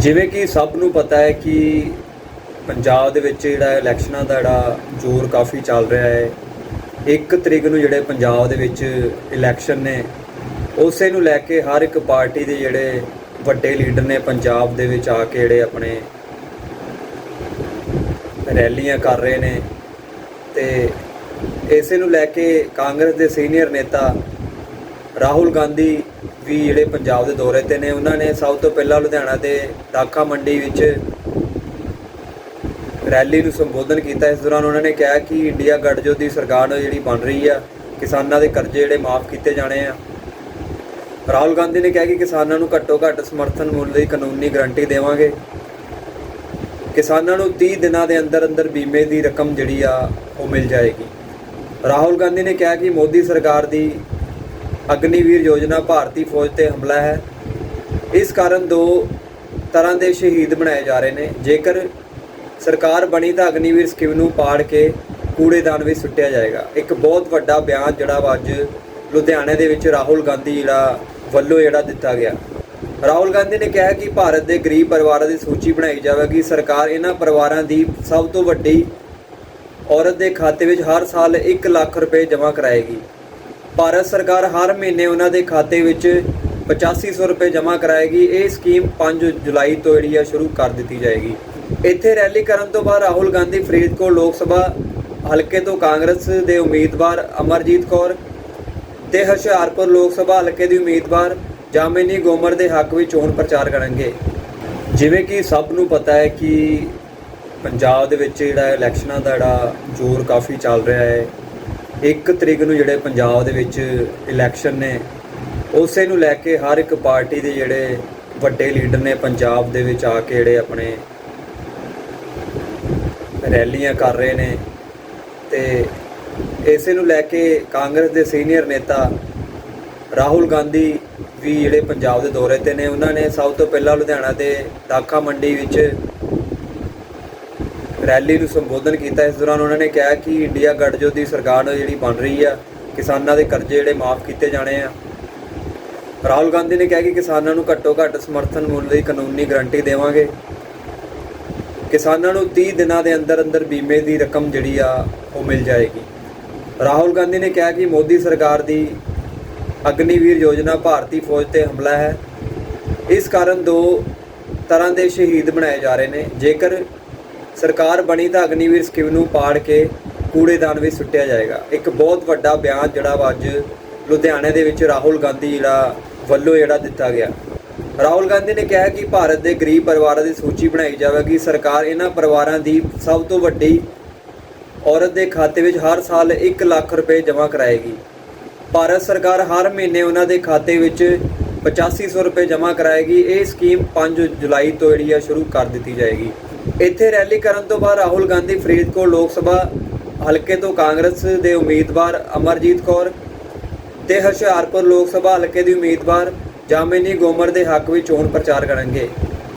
ਜਿਵੇਂ ਕਿ ਸਭ ਨੂੰ ਪਤਾ ਹੈ ਕਿ ਪੰਜਾਬ ਦੇ ਵਿੱਚ ਜਿਹੜਾ ਇਲੈਕਸ਼ਨਾਂ ਦਾ ਜਿਹੜਾ ਜ਼ੋਰ ਕਾਫੀ ਚੱਲ ਰਿਹਾ ਹੈ। ਇੱਕ ਤਰੀਕ ਨੂੰ ਜਿਹੜੇ ਪੰਜਾਬ ਦੇ ਵਿੱਚ ਇਲੈਕਸ਼ਨ ਨੇ, ਉਸੇ ਨੂੰ ਲੈ ਕੇ ਹਰ ਇੱਕ ਪਾਰਟੀ ਦੇ ਜਿਹੜੇ ਵੱਡੇ ਲੀਡਰ ਨੇ ਪੰਜਾਬ ਦੇ ਵਿੱਚ ਆ ਕੇ ਜਿਹੜੇ ਆਪਣੇ ਰੈਲੀਆਂ ਕਰ ਰਹੇ ਨੇ ਤੇ ਇਸੇ ਨੂੰ ਲੈ ਕੇ ਕਾਂਗਰਸ ਦੇ ਸੀਨੀਅਰ ਨੇਤਾ ਰਾਹੁਲ ਗਾਂਧੀ ਵੀ ਜਿਹੜੇ ਪੰਜਾਬ ਦੇ ਦੌਰੇ ਤੇ ਨੇ, ਉਹਨਾਂ ਨੇ ਸਭ ਤੋਂ ਪਹਿਲਾਂ ਲੁਧਿਆਣਾ ਦੇ ਦਾਖਾ ਮੰਡੀ ਵਿੱਚ ਰੈਲੀ ਨੂੰ ਸੰਬੋਧਨ ਕੀਤਾ। ਇਸ ਦੌਰਾਨ ਉਹਨਾਂ ਨੇ ਕਿਹਾ ਕਿ ਇੰਡੀਆ ਗੱਠਜੋਤ ਦੀ ਸਰਕਾਰ ਜਿਹੜੀ ਬਣ ਰਹੀ ਆ, ਕਿਸਾਨਾਂ ਦੇ ਕਰਜ਼ੇ ਜਿਹੜੇ ਮਾਫ ਕੀਤੇ ਜਾਣੇ ਆ। ਰਾਹੁਲ ਗਾਂਧੀ ਨੇ ਕਿਹਾ ਕਿ ਕਿਸਾਨਾਂ ਨੂੰ ਘੱਟੋ ਘੱਟ ਸਮਰਥਨ ਮੁੱਲ ਦੀ ਕਾਨੂੰਨੀ ਗਾਰੰਟੀ ਦੇਵਾਂਗੇ। ਕਿਸਾਨਾਂ ਨੂੰ 30 ਦਿਨਾਂ ਦੇ ਅੰਦਰ ਅੰਦਰ ਬੀਮੇ ਦੀ ਰਕਮ ਜਿਹੜੀ ਆ, ਉਹ ਮਿਲ ਜਾਏਗੀ। ਰਾਹੁਲ ਗਾਂਧੀ ਨੇ ਕਿਹਾ ਕਿ ਮੋਦੀ ਸਰਕਾਰ ਦੀ ਅਗਨੀਵੀਰ ਯੋਜਨਾ ਭਾਰਤੀ ਫੌਜ ਤੇ ਹਮਲਾ ਹੈ। ਇਸ ਕਾਰਨ ਦੋ ਤਰ੍ਹਾਂ ਦੇ ਸ਼ਹੀਦ ਬਣਾਏ ਜਾ ਰਹੇ ਨੇ। ਜੇਕਰ ਸਰਕਾਰ ਬਣੀ ਤਾਂ ਅਗਨੀਵੀਰ ਸਕੀਮ ਨੂੰ ਪਾੜ ਕੇ ਕੂੜੇਦਾਨ ਵਿੱਚ ਸੁੱਟਿਆ ਜਾਏਗਾ। ਇੱਕ ਬਹੁਤ ਵੱਡਾ ਬਿਆਨ ਜਿਹੜਾ ਵਾ ਅੱਜ ਲੁਧਿਆਣੇ ਦੇ ਵਿੱਚ ਰਾਹੁਲ ਗਾਂਧੀ ਜਿਹੜਾ ਵੱਲੋਂ ਜਿਹੜਾ ਦਿੱਤਾ ਗਿਆ। ਰਾਹੁਲ ਗਾਂਧੀ ਨੇ ਕਿਹਾ ਕਿ ਭਾਰਤ ਦੇ ਗਰੀਬ ਪਰਿਵਾਰਾਂ ਦੀ ਸੂਚੀ ਬਣਾਈ ਜਾਵੇਗੀ। ਸਰਕਾਰ ਇਹਨਾਂ ਪਰਿਵਾਰਾਂ ਦੀ ਸਭ ਤੋਂ ਵੱਡੀ ਔਰਤ ਦੇ ਖਾਤੇ ਵਿੱਚ ਹਰ ਸਾਲ 1 ਲੱਖ ਰੁਪਏ ਜਮ੍ਹਾਂ ਕਰਾਏਗੀ। ਭਾਰਤ ਸਰਕਾਰ ਹਰ ਮਹੀਨੇ ਉਹਨਾਂ ਦੇ ਖਾਤੇ ਵਿੱਚ 8500 ਰੁਪਏ ਜਮ੍ਹਾਂ ਕਰਾਏਗੀ। ਇਹ ਸਕੀਮ 5 ਜੁਲਾਈ ਤੋਂ ਜਿਹੜੀ ਆ ਸ਼ੁਰੂ ਕਰ ਦਿੱਤੀ ਜਾਏਗੀ। ਇੱਥੇ ਰੈਲੀ ਕਰਨ ਤੋਂ ਬਾਅਦ ਰਾਹੁਲ ਗਾਂਧੀ ਫਰੀਦਕੋਟ ਲੋਕ ਸਭਾ ਹਲਕੇ ਤੋਂ ਕਾਂਗਰਸ ਦੇ ਉਮੀਦਵਾਰ ਅਮਰਜੀਤ ਕੌਰ ਤੇ ਹੁਸ਼ਿਆਰਪੁਰ ਲੋਕ ਸਭਾ ਹਲਕੇ ਦੀ ਉਮੀਦਵਾਰ ਜਾਮਿਨੀ ਗੋਮਰ ਦੇ ਹੱਕ ਵਿੱਚ ਚੋਣ ਪ੍ਰਚਾਰ ਕਰਨਗੇ। ਜਿਵੇਂ ਕਿ ਸਭ ਨੂੰ ਪਤਾ ਹੈ ਕਿ ਪੰਜਾਬ ਦੇ ਵਿੱਚ ਜਿਹੜਾ ਇਲੈਕਸ਼ਨਾਂ ਦਾ ਜਿਹੜਾ ਜ਼ੋਰ ਕਾਫੀ ਚੱਲ ਰਿਹਾ ਹੈ। ਇੱਕ ਤਰੀਕ ਨੂੰ ਜਿਹੜੇ ਪੰਜਾਬ ਦੇ ਵਿੱਚ ਇਲੈਕਸ਼ਨ ਨੇ, ਉਸੇ ਨੂੰ ਲੈ ਕੇ ਹਰ ਇੱਕ ਪਾਰਟੀ ਦੇ ਜਿਹੜੇ ਵੱਡੇ ਲੀਡਰ ਨੇ ਪੰਜਾਬ ਦੇ ਵਿੱਚ ਆ ਕੇ ਜਿਹੜੇ ਆਪਣੇ ਰੈਲੀਆਂ ਕਰ ਰਹੇ ਨੇ ਤੇ ਇਸੇ ਨੂੰ ਲੈ ਕੇ ਕਾਂਗਰਸ ਦੇ ਸੀਨੀਅਰ ਨੇਤਾ ਰਾਹੁਲ ਗਾਂਧੀ ਵੀ ਜਿਹੜੇ ਪੰਜਾਬ ਦੇ ਦੌਰੇ ਤੇ ਨੇ, ਉਹਨਾਂ ਨੇ ਸਭ ਤੋਂ ਪਹਿਲਾਂ ਲੁਧਿਆਣਾ ਦੇ ਦਾਖਾ ਮੰਡੀ ਵਿੱਚ ਰੈਲੀ ਨੂੰ ਸੰਬੋਧਨ ਕੀਤਾ, ਇਸ ਦੌਰਾਨ ਉਹਨਾਂ ਨੇ ਕਿਹਾ ਕਿ ਇੰਡੀਆ ਗੱਠਜੋਤ ਦੀ ਸਰਕਾਰ ਜਿਹੜੀ ਬਣ ਰਹੀ ਆ, ਕਿਸਾਨਾਂ ਦੇ ਕਰਜ਼ੇ ਜਿਹੜੇ ਮਾਫ ਕੀਤੇ ਜਾਣੇ ਆ। ਰਾਹੁਲ ਗਾਂਧੀ ਨੇ ਕਿਹਾ ਕਿ ਕਿਸਾਨਾਂ ਨੂੰ ਘੱਟੋ ਘੱਟ ਸਮਰਥਨ ਮੁੱਲ ਦੀ ਕਾਨੂੰਨੀ ਗਾਰੰਟੀ ਦੇਵਾਂਗੇ। ਕਿਸਾਨਾਂ ਨੂੰ 30 ਦਿਨਾਂ ਦੇ ਅੰਦਰ ਅੰਦਰ ਬੀਮੇ ਦੀ ਰਕਮ ਜਿਹੜੀ ਆ, ਉਹ ਮਿਲ ਜਾਏਗੀ। ਰਾਹੁਲ ਗਾਂਧੀ ਨੇ ਕਿਹਾ ਕਿ ਮੋਦੀ ਸਰਕਾਰ ਦੀ ਅਗਨੀਵੀਰ ਯੋਜਨਾ ਭਾਰਤੀ ਫੌਜ ਤੇ ਹਮਲਾ ਹੈ। ਇਸ ਕਾਰਨ ਦੋ ਤਰ੍ਹਾਂ ਦੇ ਸ਼ਹੀਦ ਬਣਾਏ ਜਾ ਰਹੇ ਨੇ। ਜੇਕਰ ਸਰਕਾਰ ਬਣੀ ਤਾਂ ਅਗਨੀਵੀਰ ਸਕੀਮ ਨੂੰ ਪਾੜ ਕੇ ਕੂੜੇਦਾਨ ਵਿੱਚ ਸੁੱਟਿਆ ਜਾਏਗਾ। ਇੱਕ ਬਹੁਤ ਵੱਡਾ ਬਿਆਨ ਜਿਹੜਾ ਵਾ ਅੱਜ ਲੁਧਿਆਣੇ ਦੇ ਵਿੱਚ ਰਾਹੁਲ ਗਾਂਧੀ ਜਿਹੜਾ ਵੱਲੋਂ ਜਿਹੜਾ ਦਿੱਤਾ ਗਿਆ। ਰਾਹੁਲ ਗਾਂਧੀ ਨੇ ਕਿਹਾ ਕਿ ਭਾਰਤ ਦੇ ਗਰੀਬ ਪਰਿਵਾਰਾਂ ਦੀ ਸੂਚੀ ਬਣਾਈ ਜਾਵੇਗੀ। ਸਰਕਾਰ ਇਹਨਾਂ ਪਰਿਵਾਰਾਂ ਦੀ ਸਭ ਤੋਂ ਵੱਡੀ ਔਰਤ ਦੇ ਖਾਤੇ ਵਿੱਚ ਹਰ ਸਾਲ 1 ਲੱਖ ਰੁਪਏ ਜਮ੍ਹਾਂ ਕਰਾਏਗੀ। ਭਾਰਤ ਸਰਕਾਰ ਹਰ ਮਹੀਨੇ ਉਹਨਾਂ ਦੇ ਖਾਤੇ ਵਿੱਚ 8500 ਰੁਪਏ ਜਮ੍ਹਾਂ ਕਰਾਏਗੀ। ਇਹ ਸਕੀਮ 5 ਜੁਲਾਈ ਤੋਂ ਜਿਹੜੀ ਆ ਸ਼ੁਰੂ ਕਰ ਦਿੱਤੀ ਜਾਏਗੀ। ਇੱਥੇ ਰੈਲੀ ਕਰਨ ਤੋਂ ਬਾਅਦ ਰਾਹੁਲ ਗਾਂਧੀ ਫਰੀਦਕੋਟ ਲੋਕ ਸਭਾ, ਹਲਕੇ ਤੋਂ ਕਾਂਗਰਸ ਦੇ ਉਮੀਦਵਾਰ ਅਮਰਜੀਤ ਕੌਰ ਤੇ ਹੁਸ਼ਿਆਰਪੁਰ ਲੋਕ ਸਭਾ ਹਲਕੇ ਦੀ ਉਮੀਦਵਾਰ ਜਾਮਿਨੀ ਗੋਮਰ ਦੇ ਹੱਕ ਵਿੱਚ ਚੋਣ ਪ੍ਰਚਾਰ ਕਰਨਗੇ।